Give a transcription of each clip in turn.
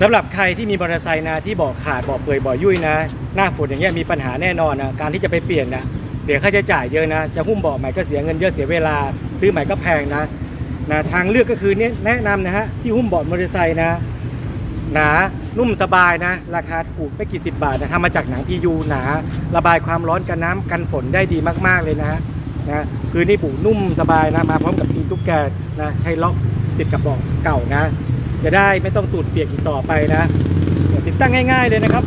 สำหรับใครที่มีมอเตอร์ไซค์นะที่เบอกขาดเบอกเปื่อยเบอยุ่ยนะ หน้าฝนอย่างเงี้ยมีปัญหาแน่นอนนะการที่จะไปเปลี่ยนนะเสียค่าใช้จ่ายเยอะนะ จะหุ้มเบาะใหม่ก็เสียเงินเยอะเสียเวลา ซื้อใหม่ก็แพงนะนะทางเลือกก็คือเนี่ยแนะนำนะฮะที่หุ้มเบาะมอเตอร์ไซค์นะหนานุ่มสบายนะ ราคาถูกไม่กี่สิบบาทนะทำมาจากหนังพียูหนา ระบายความร้อนกันน้ำกันฝนได้ดีมากๆเลยนะฮะนะคือนี่ปูนุ่มสบายนะมาพร้อมกับตีตุ๊กแกนะใช้ล็อกติดกับเบาะเก่านะ จะได้ไม่ต้องตูดเปียกอีกต่อไปนะติดตั้งง่าย ๆเลยนะครับ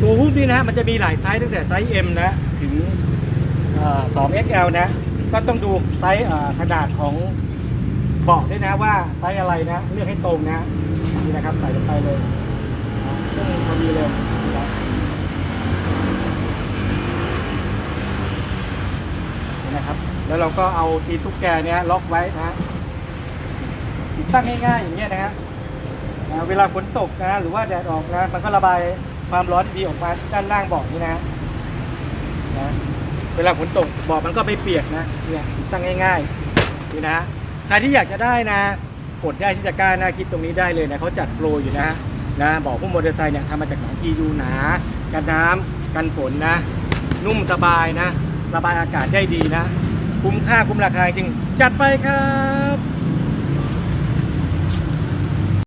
ตัวหุ้มนี่นะฮะมันจะมีหลายไซส์ตั้งแต่ไซส์ M นะถึงเอ่อ 2XL นะ ก็ต้องดูไซส์ขนาดของเบาะด้วยนะว่าไซส์อะไรนะ เลือกให้ตรงนะนี่นะครับใส่ลงไปเลยนะซึ่งพอดีเลยนะนี่นะครับ แล้วเราก็เอาตีนตุ๊กแกเนี้ยล็อกไว้นะ ติดตั้งง่ายๆอย่างเงี้ยนะฮะเวลาฝนตกนะหรือว่าแดดออกนะมันก็ระบายความร้อนดีออกมาด้านล่างบาะนี่นะนะเวลาฝนตกบาะมันก็ไม่เปียกนะเนี่ยติดตั้งง่ายๆนี่นะใครที่อยากจะได้นะกดได้ที่ตะกร้าหน้าคลิปตรงนี้ได้เลยนะเขาจัดโปรอยู่นะนะบอกพวกมอเตอร์ไซค์เนี่ยทำมาจากหนังกียูหนา กันน้ำกันฝนนะ นุ่มสบายนะ ระบายอากาศได้ดีนะ คุ้มค่าคุ้มราคาจริงจัดไปครับ